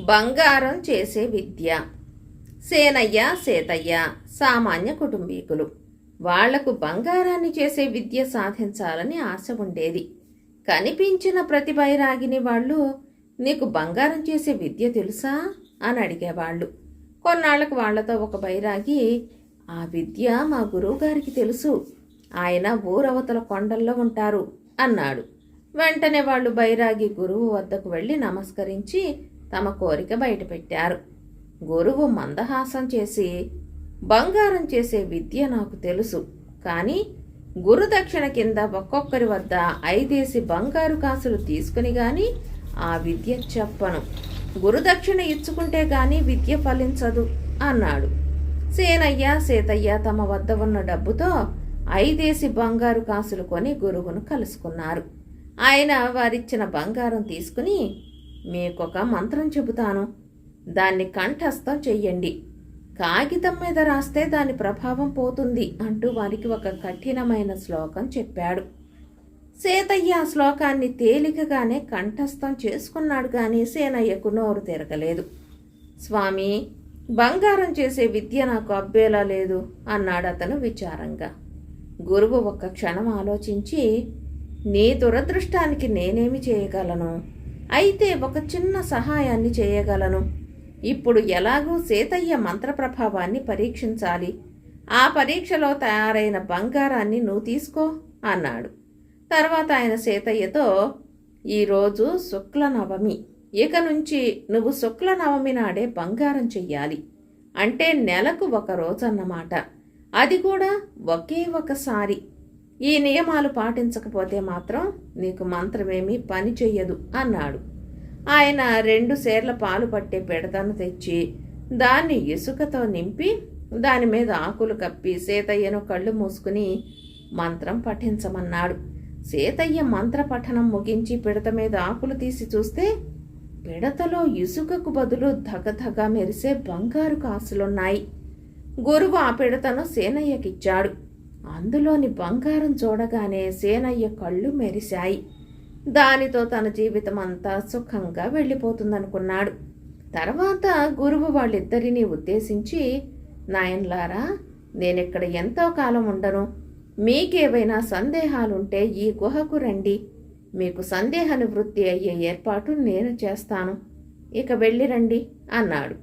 బంగారం చేసే విద్య. సేనయ్య సేతయ్య సామాన్య కుటుంబీకులు. వాళ్ళకు బంగారాన్ని చేసే విద్య సాధించాలని ఆశ ఉండేది. కనిపించిన ప్రతి బైరాగిని వాళ్ళు నీకు బంగారం చేసే విద్య తెలుసా? అని అడిగేవాళ్ళు. కొన్నాళ్ళకు వాళ్ళతో ఒక బైరాగి ఆ విద్య మా గురువుగారికి తెలుసు. ఆయన ఊరవతల కొండల్లో ఉంటారు అన్నాడు. వెంటనే వాళ్ళు బైరాగి గురువు వద్దకు వెళ్ళి నమస్కరించి తమ కోరిక బయటపెట్టారు. గురువు మందహాసం చేసి బంగారం చేసే విద్య నాకు తెలుసు. కానీ గురుదక్షిణ కింద ఒక్కొక్కరి వద్ద ఐదేసి బంగారు కాసులు తీసుకుని గాని ఆ విద్య చెప్పను. గురుదక్షిణ ఇచ్చుకుంటే గాని విద్య ఫలించదు అన్నాడు. సేనయ్య సీతయ్య తమ వద్ద ఉన్న డబ్బుతో ఐదేసి బంగారు కాసులు కొని గురువును కలుసుకున్నారు. ఆయన వారిచ్చిన బంగారం తీసుకుని మీకొక మంత్రం చెబుతాను. దాన్ని కంఠస్థం చెయ్యండి. కాగితం మీద రాస్తే దాని ప్రభావం పోతుంది అంటూ వారికి ఒక కఠినమైన శ్లోకం చెప్పాడు. సీతయ్య ఆ శ్లోకాన్ని తేలికగానే కంఠస్థం చేసుకున్నాడు కానీ సేనయ్యకు నోరు తిరగలేదు. స్వామి బంగారం చేసే విద్య నాకు అబ్బేలా లేదు అన్నాడు అతను విచారంగా. గురువు ఒక్క క్షణం ఆలోచించి నీ దురదృష్టానికి నేనేమి చేయగలను? అయితే ఒక చిన్న సహాయాన్ని చేయగలను. ఇప్పుడు ఎలాగూ సీతయ్య మంత్రప్రభావాన్ని పరీక్షించాలి. ఆ పరీక్షలో తయారైన బంగారాన్ని నువ్వు తీసుకో అన్నాడు. తర్వాత ఆయన సీతయ్యతో ఈరోజు శుక్ల నవమి ఇక నుంచి నువ్వు శుక్ల నవమి నాడే బంగారం చెయ్యాలి. అంటే నెలకు ఒక రోజు అన్నమాట అది కూడా ఒకే ఒకసారి. ఈ నియమాలు పాటించకపోతే మాత్రం నీకు మంత్రమేమీ పని చెయ్యదు అన్నాడు. ఆయన రెండు సేర్ల పాలు పట్టే పెడతను తెచ్చి దాన్ని ఇసుకతో నింపి దాని మీద ఆకులు కప్పి సీతయ్యను కళ్ళు మూసుకుని మంత్రం పఠించమన్నాడు. సీతయ్య మంత్ర పఠనం ముగించి పిడత మీద ఆకులు తీసి చూస్తే పిడతలో ఇసుకకు బదులు ధగధగ మెరిసే బంగారు కాసులున్నాయి. గురువు ఆ పిడతను సేనయ్యకిచ్చాడు. అందులోని బంగారం చూడగానే సేనయ్య కళ్ళు మెరిశాయి. దానితో తన జీవితం అంతా సుఖంగా వెళ్ళిపోతుందనుకున్నాడు. తర్వాత గురువు వాళ్ళిద్దరినీ ఉద్దేశించి నాయన్లారా నేనిక్కడ ఎంతో కాలం ఉండను. మీకేవైనా సందేహాలుంటే ఈ గుహకు రండి. మీకు సందేహ నివృత్తి అయ్యే ఏర్పాటు నేను చేస్తాను. ఇక వెళ్ళి రండి అన్నాడు.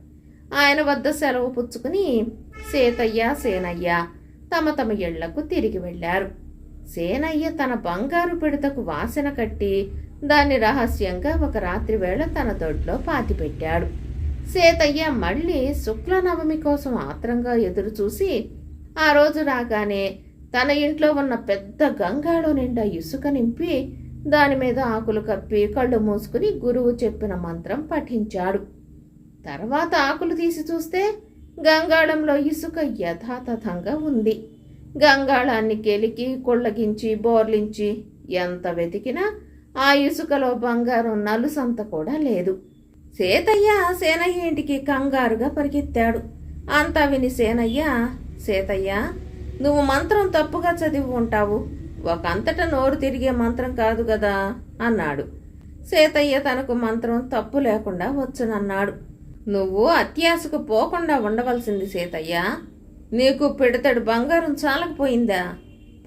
ఆయన వద్ద సెలవు పుచ్చుకుని సేతయ్య సేనయ్య తమ తమ ఇళ్ళకు తిరిగి వెళ్ళారు. సేనయ్య తన బంగారు పిడతకు వాసన కట్టి దాన్ని రహస్యంగా ఒక రాత్రి వేళ తన దొడ్లో పాతిపెట్టాడు. సేతయ్య మళ్ళీ శుక్ల నవమి కోసం ఆత్రంగా ఎదురుచూసి ఆ రోజు రాగానే తన ఇంట్లో ఉన్న పెద్ద గంగాళం నిండా ఇసుక నింపి దాని మీద ఆకులు కప్పి కళ్ళు మూసుకుని గురువు చెప్పిన మంత్రం పఠించాడు. తర్వాత ఆకులు తీసి చూస్తే గంగాళంలో ఇసుక యథాతథంగా ఉంది. గంగాళాన్ని కెలికి కొళ్ళగించి బోర్లించి ఎంత వెతికినా ఆ ఇసుకలో బంగారం నలుసంత కూడా లేదు. సేతయ్య సేనయ్య ఇంటికి కంగారుగా పరిగెత్తాడు. అంతా విని సేనయ్య సేతయ్య నువ్వు మంత్రం తప్పుగా చదివి ఉంటావు. ఒకంతట నోరు తిరిగే మంత్రం కాదు కదా అన్నాడు. సేతయ్య తనకు మంత్రం తప్పు లేకుండా వచ్చునన్నాడు. నువ్వు అత్యాశకు పోకుండా ఉండవలసింది సీతయ్య. నీకు పిడతడు బంగారం చాలకపోయిందా?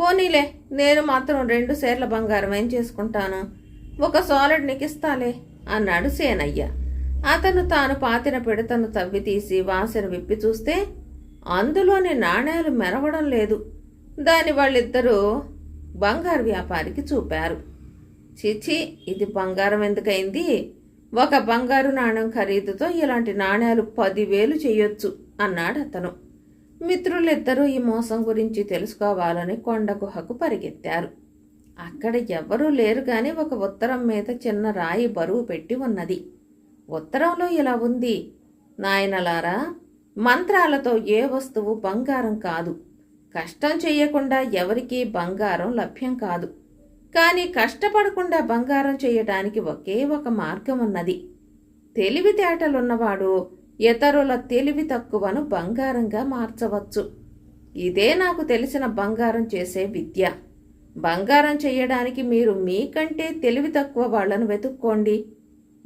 పోనీలే నేను మాత్రం రెండు సేర్ల బంగారం ఏం చేసుకుంటాను? ఒక సాలెడ్ నీకిస్తాలే అన్నాడు సేనయ్య. అతను తాను పాతిన పిడతను తవ్వి తీసి వాసన విప్పి చూస్తే అందులోని నాణేలు మెరవడం లేదు. దాని వాళ్ళిద్దరూ బంగారు వ్యాపారికి చూపారు. చిచి ఇది బంగారం ఎందుకైంది? ఒక బంగారు నాణ్యం ఖరీదుతో ఇలాంటి నాణ్యాలు పదివేలు చేయొచ్చు అన్నాడు అతను. మిత్రులిద్దరూ ఈ మోసం గురించి తెలుసుకోవాలని కొండ గుహకు పరిగెత్తారు. అక్కడ ఎవ్వరూ లేరు గాని ఒక ఉత్తరం మీద చిన్న రాయి బరువు పెట్టి ఉన్నది. ఉత్తరంలో ఇలా ఉంది నాయనలారా మంత్రాలతో ఏ వస్తువు బంగారం కాదు. కష్టం చేయకుండా ఎవరికీ బంగారం లభ్యం కాదు. కానీ కష్టపడకుండా బంగారం చేయడానికి ఒకే ఒక మార్గం ఉన్నది. తెలివితేటలున్నవాడు ఇతరుల తెలివి తక్కువను బంగారంగా మార్చవచ్చు. ఇదే నాకు తెలిసిన బంగారం చేసే విద్య. బంగారం చేయడానికి మీరు మీకంటే తెలివి తక్కువ వాళ్ళను వెతుక్కోండి.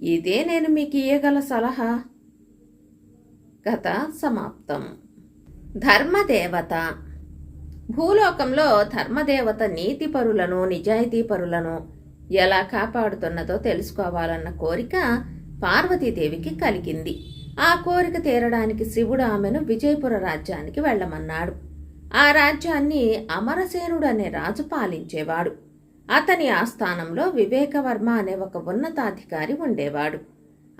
ఇదే నేను మీకు ఇయ్యగల సలహా. కథ సమాప్తం. ధర్మదేవత భూలోకంలో ధర్మదేవత నీతిపరులను నిజాయితీపరులను ఎలా కాపాడుతున్నదో తెలుసుకోవాలన్న కోరిక పార్వతీదేవికి కలిగింది. ఆ కోరిక తీరడానికి శివుడు ఆమెను విజయపుర రాజ్యానికి వెళ్ళమన్నాడు. ఆ రాజ్యాన్ని అమరసేనుడు అనే రాజు పాలించేవాడు. అతని ఆస్థానంలో వివేకవర్మ అనే ఒక ఉన్నతాధికారి ఉండేవాడు.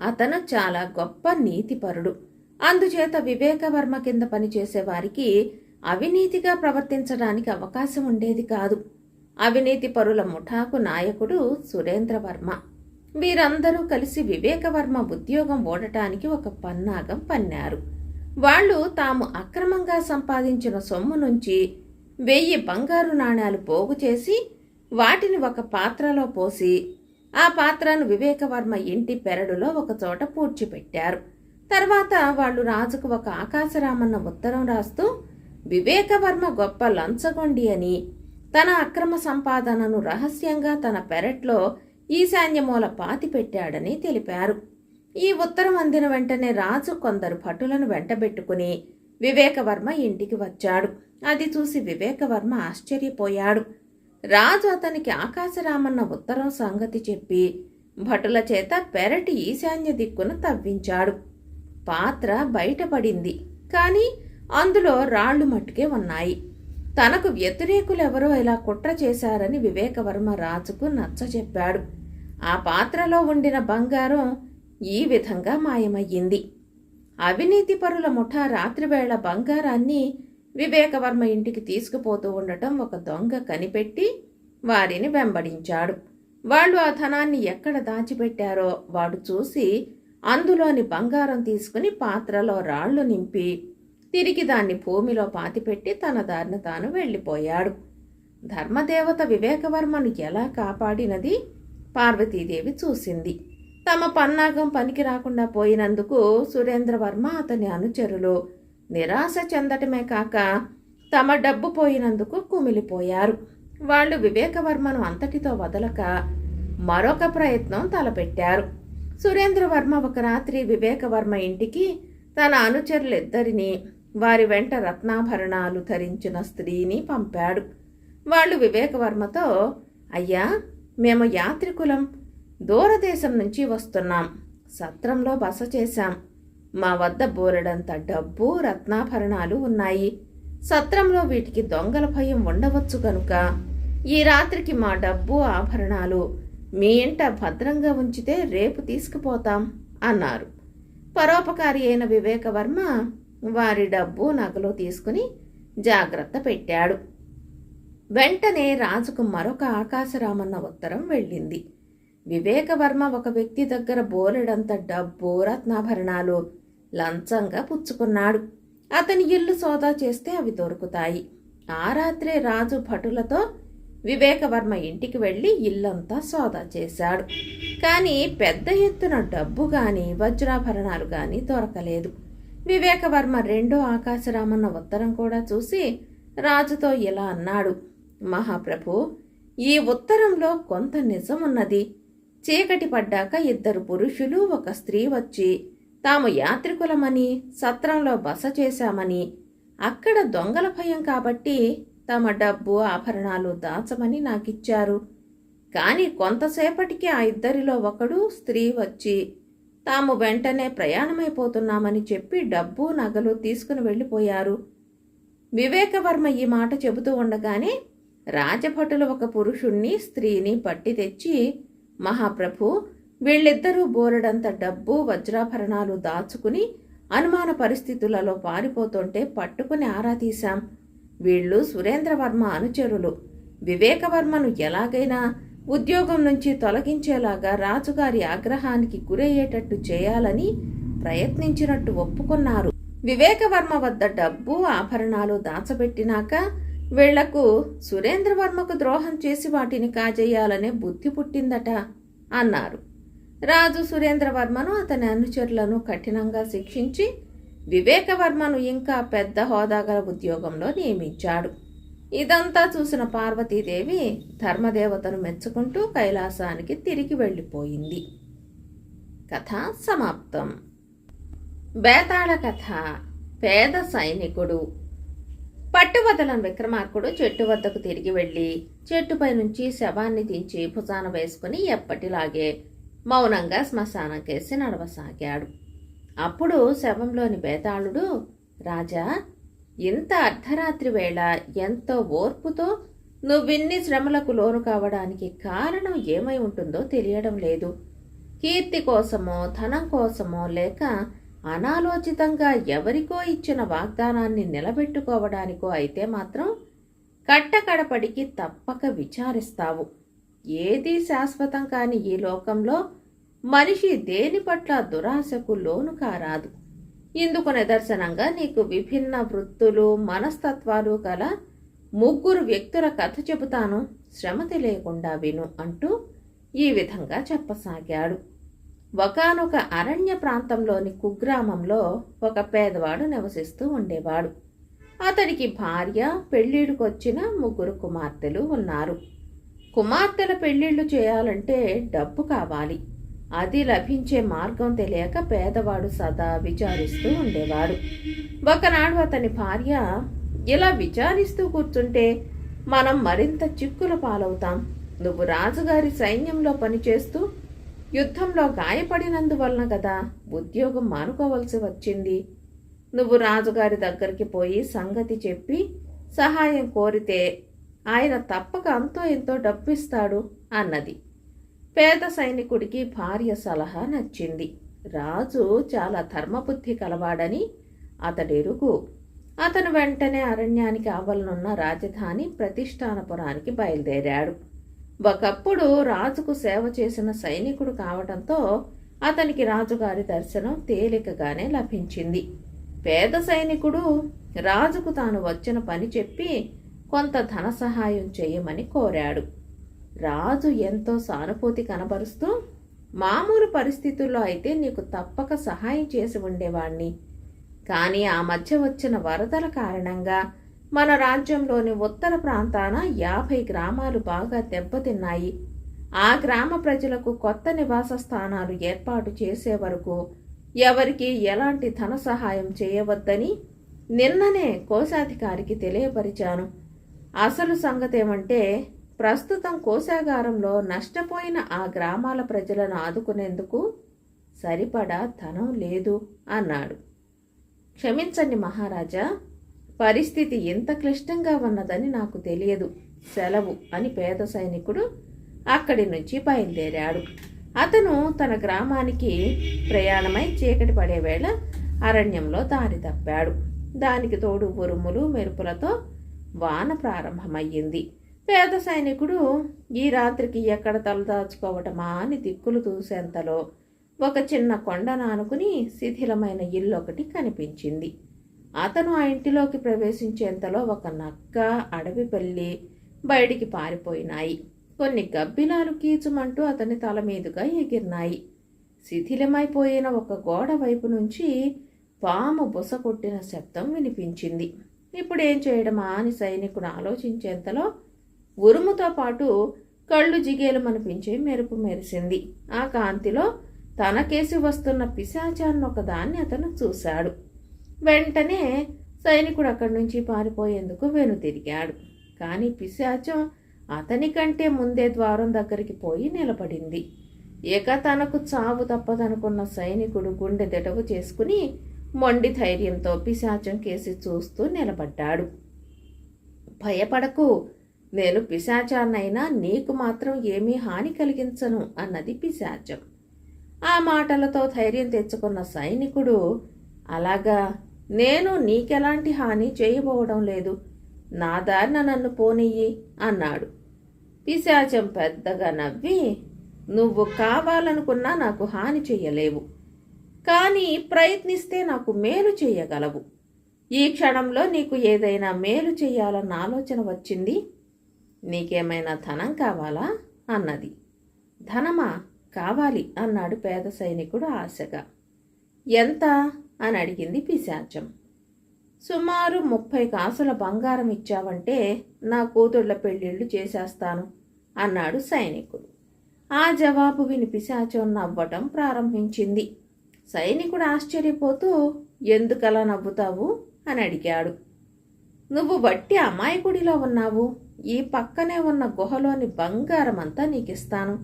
అతను చాలా గొప్ప నీతిపరుడు. అందుచేత వివేకవర్మ కింద పనిచేసే వారికి అవినీతిగా ప్రవర్తించడానికి అవకాశం ఉండేది కాదు. అవినీతి పరుల ముఠాకు నాయకుడు సురేంద్రవర్మ వీరందరూ కలిసి వివేకవర్మ ఉద్యోగం ఓడటానికి ఒక పన్నాగం పన్నారు. వాళ్ళు తాము అక్రమంగా సంపాదించిన సొమ్ము నుంచి వెయ్యి బంగారు నాణ్యాలు పోగు చేసి వాటిని ఒక పాత్రలో పోసి ఆ పాత్రను వివేకవర్మ ఇంటి పెరడులో ఒక చోట పూడ్చిపెట్టారు. తర్వాత వాళ్ళు రాజుకు ఒక ఆకాశరామన్న ఉత్తరం రాస్తూ వివేకవర్మ గొప్ప లంచగొండి అని తన అక్రమ సంపాదనను రహస్యంగా తన పెరట్లో ఈశాన్యమూల పాతి పెట్టాడని తెలిపారు. ఈ ఉత్తరం అందిన వెంటనే రాజు కొందరు భటులను వెంటబెట్టుకుని వివేకవర్మ ఇంటికి వచ్చాడు. అది చూసి వివేకవర్మ ఆశ్చర్యపోయాడు. రాజు అతనికి ఆకాశరామన్న ఉత్తరం సంగతి చెప్పి భటుల చేత పెరటి ఈశాన్య దిక్కును తవ్వించాడు. పాత్ర బయటపడింది. కానీ అందులో రాళ్ళు మట్టుకే ఉన్నాయి. తనకు వ్యతిరేకులెవరో ఇలా కుట్ర చేశారని వివేకవర్మ రాజుకు నచ్చచెప్పాడు ఆ పాత్రలో ఉండిన బంగారం ఈ విధంగా మాయమయ్యింది. అవినీతి పరుల ముఠా రాత్రివేళ బంగారాన్ని వివేకవర్మ ఇంటికి తీసుకుపోతూ ఉండటం ఒక దొంగ కనిపెట్టి వారిని వెంబడించాడు. వాళ్ళు ఆ ధనాన్ని ఎక్కడ దాచిపెట్టారో వాడు చూసి అందులోని బంగారం తీసుకుని పాత్రలో రాళ్ళు నింపి తిరిగి దాన్ని భూమిలో పాతిపెట్టి తన దారిన తాను వెళ్ళిపోయాడు. ధర్మదేవత వివేకవర్మను ఎలా కాపాడినది పార్వతీదేవి చూసింది. తమ పన్నాగం పనికి రాకుండా పోయినందుకు సురేంద్రవర్మ అతని అనుచరులు నిరాశ చెందటమే కాక తమ డబ్బు పోయినందుకు కుమిలిపోయారు. వాళ్ళు వివేకవర్మను అంతటితో వదలక మరొక ప్రయత్నం తలపెట్టారు. సురేంద్రవర్మ ఒక రాత్రి వివేకవర్మ ఇంటికి తన అనుచరులిద్దరినీ వారి వెంట రత్నాభరణాలు ధరించిన స్త్రీని పంపాడు. వాళ్ళు వివేకవర్మతో అయ్యా మేము యాత్రికులం. దూరదేశం నుంచి వస్తున్నాం. సత్రంలో బస చేశాం. మా వద్ద బోరెడంత డబ్బు రత్నాభరణాలు ఉన్నాయి. సత్రంలో వీటికి దొంగల భయం ఉండవచ్చు కనుక ఈ రాత్రికి మా డబ్బు ఆభరణాలు మీ ఇంట భద్రంగా ఉంచితే రేపు తీసుకుపోతాం అన్నారు. పరోపకారి అయిన వివేకవర్మ వారి డబ్బు నగలు తీసుకుని జాగ్రత్త పెట్టాడు. వెంటనే రాజుకు మరొక ఆకాశరామన్న ఉత్తరం వెళ్ళింది. వివేకవర్మ ఒక వ్యక్తి దగ్గర బోలెడంత డబ్బు రత్నాభరణాలు లంచంగా పుచ్చుకున్నాడు. అతని ఇల్లు సోదా చేస్తే అవి దొరుకుతాయి. ఆ రాత్రే రాజు భటులతో వివేకవర్మ ఇంటికి వెళ్ళి ఇల్లంతా సోదా చేశాడు. కానీ పెద్ద ఎత్తున డబ్బు కానీ వజ్రాభరణాలు కానీ దొరకలేదు. వివేకవర్మ రెండో ఆకాశరామన్న ఉత్తరం కూడా చూసి రాజుతో ఇలా అన్నాడు. మహాప్రభు ఈ ఉత్తరంలో కొంత నిజం ఉన్నది చీకటి పడ్డాక ఇద్దరు పురుషులు ఒక స్త్రీ వచ్చి తాము యాత్రికులమని సత్రంలో బస చేశామని అక్కడ దొంగల భయం కాబట్టి తమ డబ్బు ఆభరణాలు దాచమని నాకిచ్చారు. కానీ కొంతసేపటికి ఆ ఇద్దరిలో ఒకడు స్త్రీ వచ్చి తాము వెంటనే ప్రయాణమైపోతున్నామని చెప్పి డబ్బు నగలు తీసుకుని వెళ్ళిపోయారు. వివేకవర్మ ఈ మాట చెబుతూ ఉండగానే రాజభటులు ఒక పురుషుణ్ణి స్త్రీని పట్టి తెచ్చి మహాప్రభు వీళ్ళిద్దరూ బోలెడంత డబ్బు వజ్రాభరణాలు దాచుకుని అనుమాన పరిస్థితులలో పారిపోతుంటే పట్టుకుని ఆరా తీశాం. వీళ్ళు సురేంద్రవర్మ అనుచరులు. వివేకవర్మను ఎలాగైనా ఉద్యోగం నుంచి తొలగించేలాగా రాజుగారి ఆగ్రహానికి గురయ్యేటట్టు చేయాలని ప్రయత్నించినట్టు ఒప్పుకున్నారు. వివేకవర్మ వద్ద డబ్బు ఆభరణాలు దాచబెట్టినాక వీళ్ళకు సురేంద్రవర్మకు ద్రోహం చేసి వాటిని కాజేయాలనే బుద్ధి పుట్టిందట అన్నారు. రాజు సురేంద్రవర్మను అతని అనుచరులను కఠినంగా శిక్షించి వివేకవర్మను ఇంకా పెద్ద హోదాగల ఉద్యోగంలో నియమించాడు. ఇదంతా చూసిన పార్వతీదేవి ధర్మదేవతను మెచ్చుకుంటూ కైలాసానికి తిరిగి వెళ్ళిపోయింది. కథ సమాప్తం. బేతాళ కథ పేద సైనికుడు. పట్టువదలని విక్రమార్కుడు చెట్టు వద్దకు తిరిగి వెళ్ళి చెట్టుపై నుంచి శవాన్ని దించి భుజాన వేసుకుని ఎప్పటిలాగే మౌనంగా శ్మశానంకేసి నడవసాగాడు. అప్పుడు శవంలోని బేతాళుడు రాజా ఇంత అర్ధరాత్రి వేళ ఎంతో ఓర్పుతో నువ్విన్ని శ్రమలకు లోను కావడానికి కారణం ఏమై ఉంటుందో తెలియడం లేదు. కీర్తి కోసమో ధనం కోసమో లేక అనాలోచితంగా ఎవరికో ఇచ్చిన వాగ్దానాన్ని నిలబెట్టుకోవడానికో అయితే మాత్రం కట్టకడపడికి తప్పక విచారిస్తావు. ఏదీ శాశ్వతం కాని ఈ లోకంలో మనిషి దేని పట్ల దురాశకు లోను కారాదు ఇందుకు నిదర్శనంగా నీకు విభిన్న వృత్తులు మనస్తత్వాలు గల ముగ్గురు వ్యక్తుల కథ చెబుతాను. శ్రమ తెలియకుండా విను అంటూ ఈ విధంగా చెప్పసాగాడు. ఒకనొక అరణ్య ప్రాంతంలోని కుగ్రామంలో ఒక పేదవాడు నివసిస్తూ ఉండేవాడు. అతడికి భార్య పెళ్ళిళ్ళకొచ్చిన ముగ్గురు కుమార్తెలు ఉన్నారు. కుమార్తెల పెళ్ళిళ్ళు చేయాలంటే డబ్బు కావాలి. అది లభించే మార్గం తెలియక పేదవాడు సదా విచారిస్తూ ఉండేవాడు. ఒకనాడు అతని భార్య ఇలా విచారిస్తూ కూర్చుంటే మనం మరింత చిక్కుల పాలవుతాం. నువ్వు రాజుగారి సైన్యంలో పనిచేస్తూ యుద్ధంలో గాయపడినందువలన కదా ఉద్యోగం మానుకోవలసి వచ్చింది. నువ్వు రాజుగారి దగ్గరికి పోయి సంగతి చెప్పి సహాయం కోరితే ఆయన తప్పక అంతో ఎంతో డబ్బిస్తాడు అన్నది. పేద సైనికుడికి భార్య సలహా నచ్చింది. రాజు చాలా ధర్మబుద్ధి కలవాడని అతడెరుగు. అతను వెంటనే అరణ్యానికి ఆవలనున్న రాజధాని ప్రతిష్టానపురానికి బయలుదేరాడు. ఒకప్పుడు రాజుకు సేవ చేసిన సైనికుడు కావడంతో అతనికి రాజుగారి దర్శనం తేలికగానే లభించింది. పేద సైనికుడు రాజుకు తాను వచ్చిన పని చెప్పి కొంత ధన సహాయం చేయమని కోరాడు. రాజు ఎంతో సానుభూతి కనబరుస్తూ మామూలు పరిస్థితుల్లో అయితే నీకు తప్పక సహాయం చేసి ఉండేవాణ్ణి. కానీ ఆ మధ్య వచ్చిన వరదల కారణంగా మన రాజ్యంలోని ఉత్తర ప్రాంతాన యాభై గ్రామాలు బాగా దెబ్బతిన్నాయి. ఆ గ్రామ ప్రజలకు కొత్త నివాస స్థానాలు ఏర్పాటు చేసే వరకు ఎవరికి ఎలాంటి ధన సహాయం చేయవద్దని నిన్ననే కోశాధికారికి తెలియపరిచాను. అసలు సంగతి ఏమంటే ప్రస్తుతం కోశాగారంలో నష్టపోయిన ఆ గ్రామాల ప్రజలను ఆదుకునేందుకు సరిపడా ధనం లేదు అన్నాడు. క్షమించండి మహారాజా పరిస్థితి ఎంత క్లిష్టంగా ఉన్నదని నాకు తెలియదు. సెలవు అని పేద సైనికుడు అక్కడి నుంచి బయలుదేరాడు. అతను తన గ్రామానికి ప్రయాణమై చీకటి పడే వేళ అరణ్యంలో దారి తప్పాడు. దానికి తోడు ఉరుములు మెరుపులతో వాన ప్రారంభమయ్యింది. పేద సైనికుడు ఈ రాత్రికి ఎక్కడ తలదాచుకోవటమా అని దిక్కులు చూసేంతలో ఒక చిన్న కొండను నానుకుని శిథిలమైన ఇల్లు ఒకటి కనిపించింది. అతను ఆ ఇంటిలోకి ప్రవేశించేంతలో ఒక నక్క అడవి పల్లి బయటికి పారిపోయినాయి. కొన్ని గబ్బిలాలు కీచుమంటూ అతని తల మీదుగా ఎగిరినాయి. శిథిలమైపోయిన ఒక గోడ వైపు నుంచి పాము బుస కొట్టిన శబ్దం వినిపించింది. ఇప్పుడేం చేయడమా అని సైనికుడు ఆలోచించేంతలో ఉరుముతో పాటు కళ్ళు జిగేలమనిపించే మెరుపు మెరిసింది. ఆ కాంతిలో తనకేసి వస్తున్న పిశాచాన్ని ఒకదాన్ని అతను చూశాడు. వెంటనే సైనికుడు అక్కడి నుంచి పారిపోయేందుకు వెనుతిరిగాడు కానీ పిశాచం అతని కంటే ముందే ద్వారం దగ్గరికి పోయి నిలబడింది. ఇక తనకు చావు తప్పదనుకున్న సైనికుడు గుండె దిటవు చేసుకుని మొండి ధైర్యంతో పిశాచం కేసి చూస్తూ నిలబడ్డాడు. భయపడకు నేను పిశాచాన్నైనా నీకు మాత్రం ఏమీ హాని కలిగించను అన్నది పిశాచం. ఆ మాటలతో ధైర్యం తెచ్చుకున్న సైనికుడు అలాగా నేను నీకెలాంటి హాని చేయబోవడం లేదు. నా దారిన నన్ను పోనియ్యి అన్నాడు. పిశాచం పెద్దగా నవ్వి నువ్వు కావాలనుకున్నా నాకు హాని చెయ్యలేవు. కానీ ప్రయత్నిస్తే నాకు మేలు చేయగలవు ఈ క్షణంలో నీకు ఏదైనా మేలు చెయ్యాలన్న ఆలోచన వచ్చింది? నీకేమైనా ధనం కావాలా? అన్నది. ధనమా? కావాలి అన్నాడు పేద సైనికుడు ఆశగా. ఎంత? అని అడిగింది పిశాచం. సుమారు ముప్పై కాసుల బంగారం ఇచ్చావంటే నా కూతుళ్ళ పెళ్ళిళ్ళు చేసేస్తాను అన్నాడు సైనికుడు. ఆ జవాబు విని పిశాచం నవ్వటం ప్రారంభించింది. సైనికుడు ఆశ్చర్యపోతూ ఎందుకలా నవ్వుతావు? అని అడిగాడు. నువ్వు బట్టి అమాయకుడిలో ఉన్నావు. ఈ పక్కనే ఉన్న గుహలోని బంగారం అంతా నీకు నీకిస్తాను.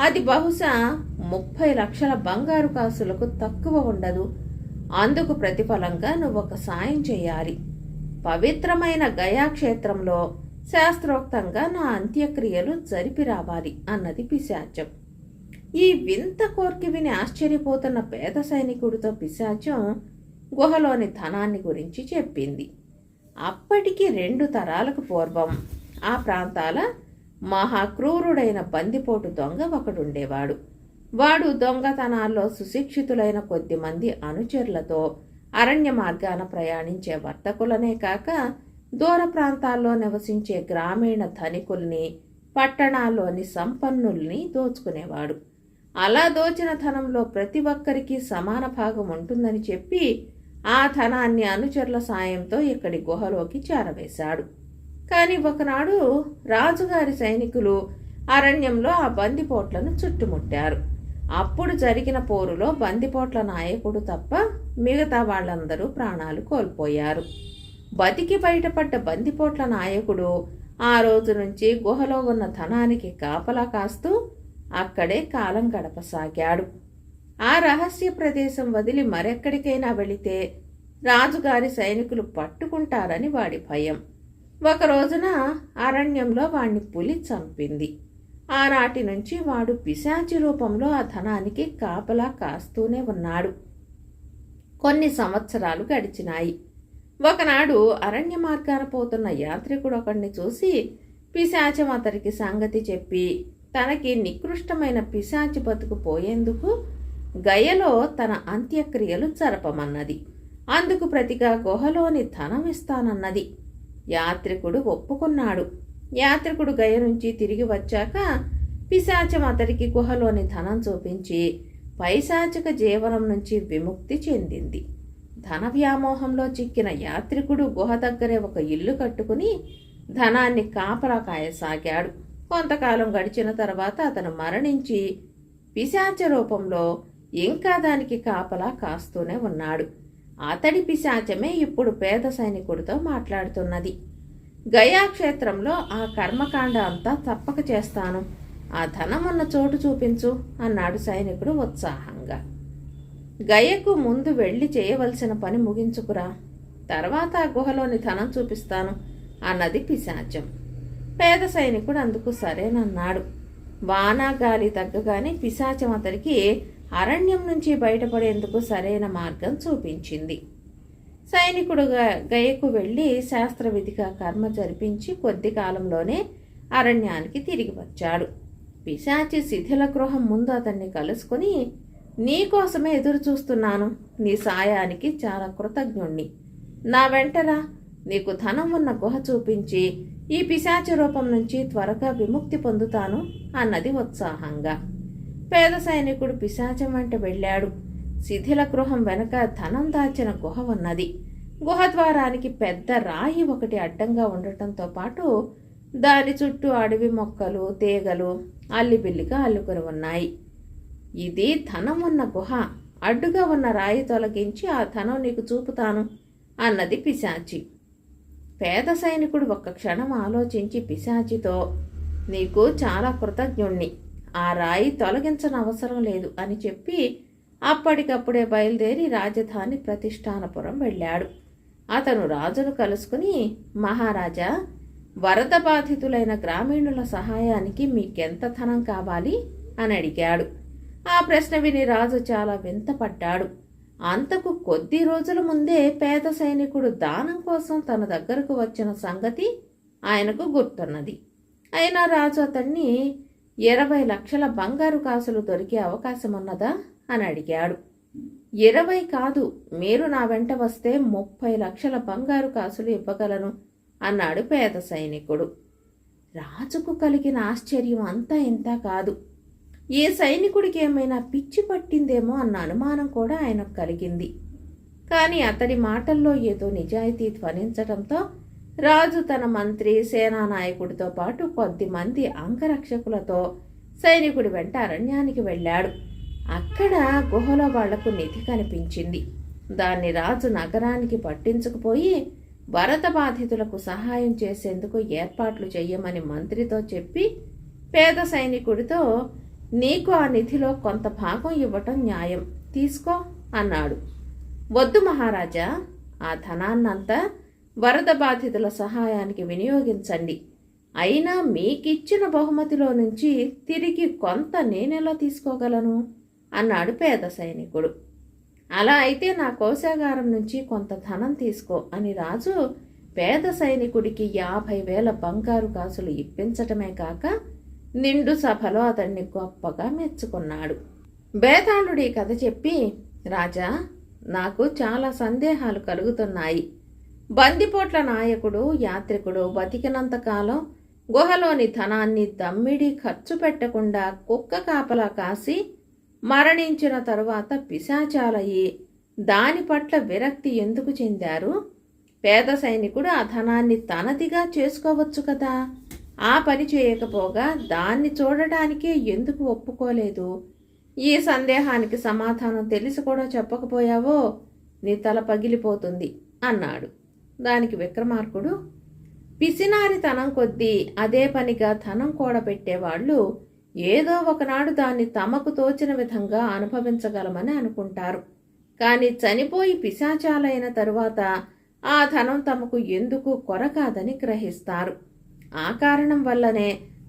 అది బహుశా ముప్పై లక్షల బంగారు కాసులకు తక్కువ ఉండదు. అందుకు ప్రతిఫలంగా నువ్వు ఒక సాయం చేయాలి పవిత్రమైన గయాక్షేత్రంలో శాస్త్రోక్తంగా నా అంత్యక్రియలు జరిపి రావాలి అన్నది పిశాచం. ఈ వింత కోర్కి విని ఆశ్చర్యపోతున్న పేద సైనికుడితో పిశాచం గుహలోని ధనాన్ని గురించి చెప్పింది. అప్పటికి రెండు తరాలకు పూర్వం. ఆ ప్రాంతాల మహాక్రూరుడైన బందిపోటు దొంగ ఒకడుండేవాడు. వాడు దొంగతనాల్లో సుశిక్షితులైన కొద్దిమంది అనుచరులతో అరణ్య మార్గాన ప్రయాణించే వర్తకులనే కాక దూర ప్రాంతాల్లో నివసించే గ్రామీణ ధనికుల్ని పట్టణాల్లోని సంపన్నుల్ని దోచుకునేవాడు. అలా దోచిన ధనంలో ప్రతి ఒక్కరికి సమాన భాగం ఉంటుందని చెప్పి ఆ ధనాన్ని అనుచరుల సాయంతో ఇక్కడి గుహలోకి చేరవేశాడు. కానీ ఒకనాడు రాజుగారి సైనికులు అరణ్యంలో ఆ బందిపోట్లను చుట్టుముట్టారు. అప్పుడు జరిగిన పోరులో బందిపోట్ల నాయకుడు తప్ప మిగతా వాళ్ళందరూ ప్రాణాలు కోల్పోయారు. బతికి బయటపడ్డ బందిపోట్ల నాయకుడు ఆ రోజు నుంచి గుహలో ఉన్న ధనానికి కాపలా కాస్తూ అక్కడే కాలం గడపసాగాడు. ఆ రహస్య ప్రదేశం వదిలి మరెక్కడికైనా వెళితే రాజుగారి సైనికులు పట్టుకుంటారని వాడి భయం. ఒక రోజున అరణ్యంలో వాణ్ణి పులి చంపింది. ఆనాటి నుంచి వాడు పిశాచి రూపంలో ఆ ధనానికి కాపలా కాస్తూనే ఉన్నాడు. కొన్ని సంవత్సరాలు గడిచినాయి. ఒకనాడు అరణ్య మార్గాన పోతున్న యాత్రికుడు ఒకడిని చూసి పిశాచం అతడికి సంగతి చెప్పి తనకి నికృష్టమైన పిశాచి బతుకు పోయేందుకు గయలో తన అంత్యక్రియలు జరపమన్నది. అందుకు ప్రతిగా గుహలోని ధనం ఇస్తానన్నది. యాత్రికుడు ఒప్పుకున్నాడు. యాత్రికుడు గయ నుంచి తిరిగి వచ్చాక పిశాచం అతడికి గుహలోని ధనం చూపించి పైశాచిక జీవనం నుంచి విముక్తి చెందింది. ధన వ్యామోహంలో చిక్కిన యాత్రికుడు గుహ దగ్గరే ఒక ఇల్లు కట్టుకుని ధనాన్ని కాపలా కాయసాగాడు. కొంతకాలం గడిచిన తర్వాత అతను మరణించి పిశాచ రూపంలో ఇంకా దానికి కాపలా కాస్తూనే ఉన్నాడు. అతడి పిశాచమే ఇప్పుడు పేద సైనికుడితో మాట్లాడుతున్నది. గయా క్షేత్రంలో ఆ కర్మకాండ అంతా తప్పక చేస్తాను. ఆ ధనం ఉన్న చోటు చూపించు అన్నాడు సైనికుడు ఉత్సాహంగా. గయకు ముందు వెళ్ళి చేయవలసిన పని ముగించుకురా. తర్వాత ఆ గుహలోని ధనం చూపిస్తాను అన్నది పిశాచం. పేద సైనికుడు అందుకు సరేనన్నాడు. వానా గాలి తగ్గగానే పిశాచం అతడికి అరణ్యం నుంచి బయటపడేందుకు సరైన మార్గం చూపించింది. సైనికుడు గయకు వెళ్ళి శాస్త్రవిధిగా కర్మ జరిపించి కొద్ది కాలంలోనే అరణ్యానికి తిరిగి వచ్చాడు. పిశాచి శిథిల గృహం ముందు అతన్ని కలుసుకుని నీకోసమే ఎదురు చూస్తున్నాను నీ సాయానికి చాలా కృతజ్ఞుణ్ణి. నా వెంటరా నీకు ధనం ఉన్న గుహ చూపించి ఈ పిశాచి రూపం నుంచి త్వరగా విముక్తి పొందుతాను అన్నది ఉత్సాహంగా. పేద సైనికుడు పిశాచం వెంట వెళ్ళాడు. శిథిల గృహం వెనక ధనం దాచిన గుహ ఉన్నది. గుహ ద్వారానికి పెద్ద రాయి ఒకటి అడ్డంగా ఉండటంతో పాటు దాని చుట్టూ అడవి మొక్కలు తీగలు అల్లిబిల్లిగా అల్లుకొని ఉన్నాయి. ఇది ధనం ఉన్న గుహ. అడ్డుగా ఉన్న రాయి తొలగించి ఆ ధనం నీకు చూపుతాను అన్నది పిశాచి. పేద సైనికుడు ఒక్క క్షణం ఆలోచించి పిశాచితో నీకు చాలా కృతజ్ఞుణ్ణి. ఆ రాయి తొలగించనవసరం లేదు అని చెప్పి అప్పటికప్పుడే బయలుదేరి రాజధాని ప్రతిష్టానపురం వెళ్ళాడు. అతను రాజును కలుసుకుని మహారాజా వరద బాధితులైన గ్రామీణుల సహాయానికి మీకెంత ధనం కావాలి? అని అడిగాడు. ఆ ప్రశ్న విని రాజు చాలా వింతపడ్డాడు. అంతకు కొద్ది రోజుల ముందే పేద సైనికుడు దానం కోసం తన దగ్గరకు వచ్చిన సంగతి ఆయనకు గుర్తున్నది. అయినా రాజు అతన్ని ఇరవై లక్షల బంగారు కాసులు దొరికే అవకాశం ఉన్నదా అని అడిగాడు. ఇరవై కాదు మీరు నా వెంట వస్తే ముప్పై లక్షల బంగారు కాసులు ఇవ్వగలను అన్నాడు పేద సైనికుడు. రాజుకు కలిగిన ఆశ్చర్యం అంతా ఇంత కాదు. ఏ సైనికుడికి ఏమైనా పిచ్చి పట్టిందేమో అన్న అనుమానం కూడా ఆయనకు కలిగింది. కానీ అతడి మాటల్లో ఏదో నిజాయితీ ధ్వనించటంతో రాజు తన మంత్రి సేనానాయకుడితో పాటు కొద్దిమంది అంకరక్షకులతో అంగరక్షకులతో సైనికుడి వెంట అరణ్యానికి వెళ్ళాడు. అక్కడ గుహలో వాళ్ళకు నిధి కనిపించింది. దాన్ని రాజు నగరానికి పట్టించుకుపోయి వరద బాధితులకు సహాయం చేసేందుకు ఏర్పాట్లు చెయ్యమని మంత్రితో చెప్పి పేద సైనికుడితో నీకు ఆ నిధిలో కొంత భాగం ఇవ్వటం న్యాయం. తీసుకో అన్నాడు. వద్దు మహారాజా. ఆ ధనాన్నంతా వరద బాధితుల సహాయానికి వినియోగించండి. అయినా మీకిచ్చిన బహుమతిలో నుంచి తిరిగి కొంత నేనెలా తీసుకోగలను? అన్నాడు పేద సైనికుడు. అలా అయితే నా కోశాగారం నుంచి కొంత ధనం తీసుకో అని రాజు పేద సైనికుడికి యాభై వేల బంగారు కాసులు ఇప్పించటమే కాక నిండు సభలో అతన్ని గొప్పగా మెచ్చుకున్నాడు. బేతాళుడి కథ చెప్పి రాజా నాకు చాలా సందేహాలు కలుగుతున్నాయి. బందిపోట్ల నాయకుడు యాత్రికుడు బతికినంతకాలం గుహలోని ధనాన్ని దమ్మిడి ఖర్చు పెట్టకుండా కుక్క కాపలా కాసి మరణించిన తరువాత పిశాచాలయ్యి దాని పట్ల విరక్తి ఎందుకు చెందారు? పేద సైనికుడు ఆ ధనాన్ని తనదిగా చేసుకోవచ్చు కదా. ఆ పని చేయకపోగా దాన్ని చూడటానికే ఎందుకు ఒప్పుకోలేదు? ఈ సందేహానికి సమాధానం తెలిసి కూడా చెప్పకపోయావో? నీ తల పగిలిపోతుంది అన్నాడు. దానికి విక్రమార్కుడు పిసినారితనం కొద్దీ అదే పనిగా ధనం కూడబెట్టేవాళ్ళు ఏదో ఒకనాడు దాన్ని తమకు తోచిన విధంగా అనుభవించగలమని అనుకుంటారు. కానీ చనిపోయి పిశాచాలైన తరువాత ఆ ధనం తమకు ఎందుకు కొరకాదని గ్రహిస్తారు. ఆ కారణం వల్లనే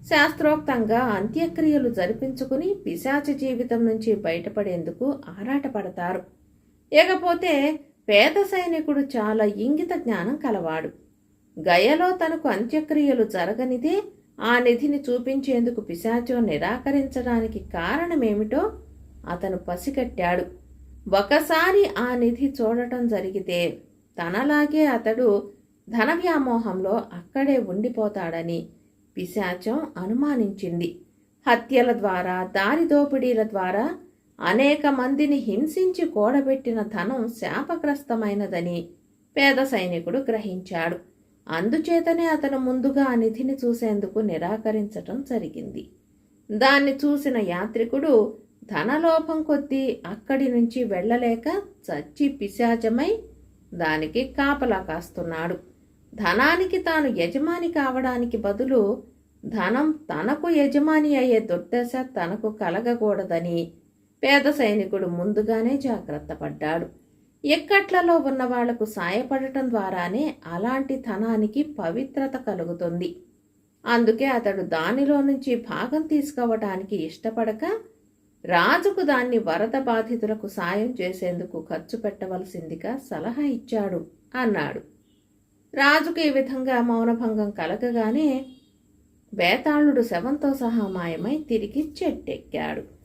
శాస్త్రోక్తంగా అంత్యక్రియలు జరిపించుకుని పిశాచ జీవితం నుంచి బయటపడేందుకు ఆరాటపడతారు. ఇకపోతే పేద సైనికుడు చాలా ఇంగిత జ్ఞానం కలవాడు. గయలో తనకు అంత్యక్రియలు జరగనిదే ఆ నిధిని చూపించేందుకు పిశాచం నిరాకరించడానికి కారణమేమిటో అతను పసిగట్టాడు. ఒకసారి ఆ నిధి చూడటం జరిగితే తనలాగే అతడు ధన వ్యామోహంలో అక్కడే ఉండిపోతాడని పిశాచం అనుమానించింది. హత్యల ద్వారా దారి దోపిడీల ద్వారా అనేక మందిని హింసించి కూడబెట్టిన ధనం శాపగ్రస్తమైనదని పేద సైనికుడు గ్రహించాడు. అందుచేతనే అతను ముందుగా ఆ నిధిని చూసేందుకు నిరాకరించటం జరిగింది. దాన్ని చూసిన యాత్రికుడు ధనలోపం కొద్దీ అక్కడి నుంచి వెళ్ళలేక చచ్చి పిశాచమై దానికి కాపలా కాస్తున్నాడు. ధనానికి తాను యజమాని కావడానికి బదులు ధనం తనకు యజమాని అయ్యే దుర్దశ తనకు కలగకూడదని పేద సైనికుడు ముందుగానే జాగ్రత్త పడ్డాడు. ఎక్కట్లలో ఉన్న వాళ్ళకు సాయపడటం ద్వారానే అలాంటి ధనానికి పవిత్రత కలుగుతుంది. అందుకే అతడు దానిలో నుంచి భాగం తీసుకోవటానికి ఇష్టపడక రాజుకు దాన్ని వరద బాధితులకు సాయం చేసేందుకు ఖర్చు పెట్టవలసిందిగా సలహా ఇచ్చాడు అన్నాడు. రాజుకు ఈ విధంగా మౌనభంగం కలగగానే బేతాళుడు శవంతో సహా మాయమై తిరిగి చెట్టెక్కాడు.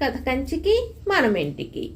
కథ కంచికి మనమింటికి.